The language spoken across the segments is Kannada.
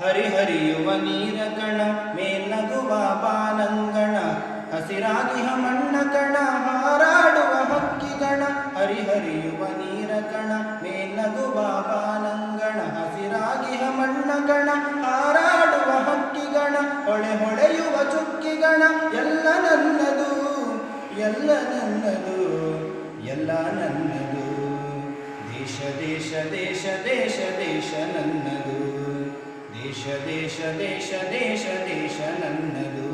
ಹರಿಹರಿಯುವ ನೀರ ಕಣ ಮೇಲಗುವ ಬಾನಂಗಣ, ಹಸಿರಾಗಿಹ ಮಣ್ಣ ಕಣ, ಹಾರಾಡುವ ಹಕ್ಕಿಗಣ ಹರಿಹರಿಯುವ ನೀರ ಕಣ ಮೇಲಗುವ ಬಾನಂಗಣ, ಹಸಿರಾಗಿಹ ಮಣ್ಣ ಕಣ, ಹಾರಾಡುವ ಹಕ್ಕಿಗಣ ಹೊಳೆ ಹೊಳೆಯುವ ಚುಕ್ಕಿಗಣ ಎಲ್ಲ ನನ್ನದು ಎಲ್ಲ ನನ್ನದು ಎಲ್ಲ ನನ್ನದು. ದೇಶ ದೇಶ ದೇಶ ದೇಶ ದೇಶ ದೇಶ ದೇಶ ನನ್ನದು.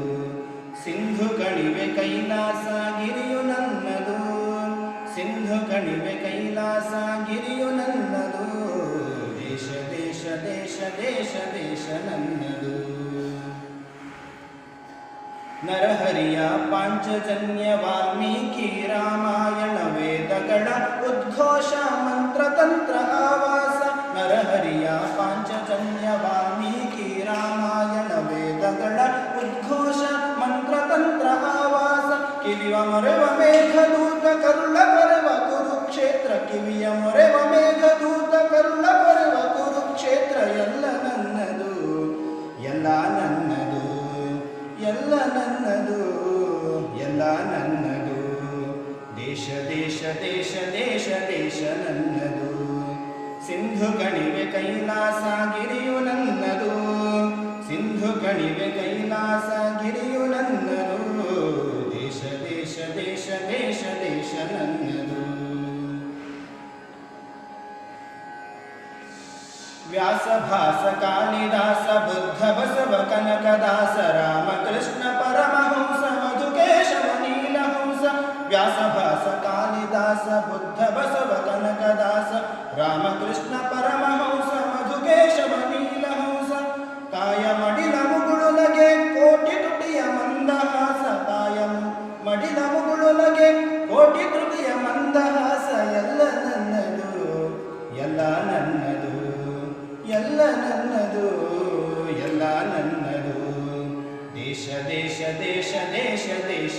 ಸಿಂಧು ಕಣಿವೆ ಕೈಲಾಸ ಗಿರಿಯು ನನ್ನದು. ಸಿಂಧು ಕಣಿವೆ ಕೈಲಾಸ ಗಿರಿಯು ನನ್ನದು. ದೇಶ ದೇಶ ದೇಶ ದೇಶ ದೇಶ ನನ್ನದು. ನರಹರಿಯ ಪಾಂಚಜನ್ಯ ವಾಲ್ಮೀಕಿ ರಾಮಾಯಣ ವೇದಗಳ ಉದ್ಘೋಷ ಮಂತ್ರತಂತ್ರ ಆವಾಸ. ನರಹರಿಯ ಪಾಂಚಜನ್ಯ ದೇಶ ದೇಶ ದೇಶ ದೇಶ ನನ್ನದು ಸಿಂಧು ಕಣಿವೆ ಕೈಲಾಸ ಗಿರಿಯು ನನ್ನದು ಸಿಂಧು ಕಣಿವೆ ಕೈಲಾಸ ಗಿರಿಯು ನನ್ನದು ದೇಶ ದೇಶ ದೇಶ ದೇಶ ದೇಶ ನನ್ನದು ವ್ಯಾಸ ಭಾಸ ಕಾಳಿದಾಸ ಬುದ್ಧ ಬಸವ ಕನಕದಾಸ ರಾಮಕೃಷ್ಣ ಪರಮಹಂಸ ಮಧುಕೇಶವ ನೀಲಹಂಸ ವ್ಯಾಸ ಭಾಸ ಕಾಳಿದಾಸ ಬುದ್ಧ, ಬಸವ ಕನಕದಾಸ ರಾಮಕೃಷ್ಣ, ಪರಮಹಂಸ, ಮಧುಕೇಶವ, ನೀಲಹಂಸ ತಾಯ ಮಡಿಲ ಮುಗುಳುಲಗೆ ಕೋಟಿ ತುಟಿಯ ಮಂದಹಾಸ ತಾಯ ಮಡಿಲ ಮುಗುಳುಲಗೆ ಕೋಟಿ ತುಟಿಯ ಮಂದಹಾಸ, ಎಲ್ಲ ನನ್ನದು ಎಲ್ಲ ನನ್ನದು ಎಲ್ಲ ನನ್ನದು ಎಲ್ಲ ನನ್ನದು. ದೇಶ ದೇಶ ದೇಶ ದೇಶ ದೇಶ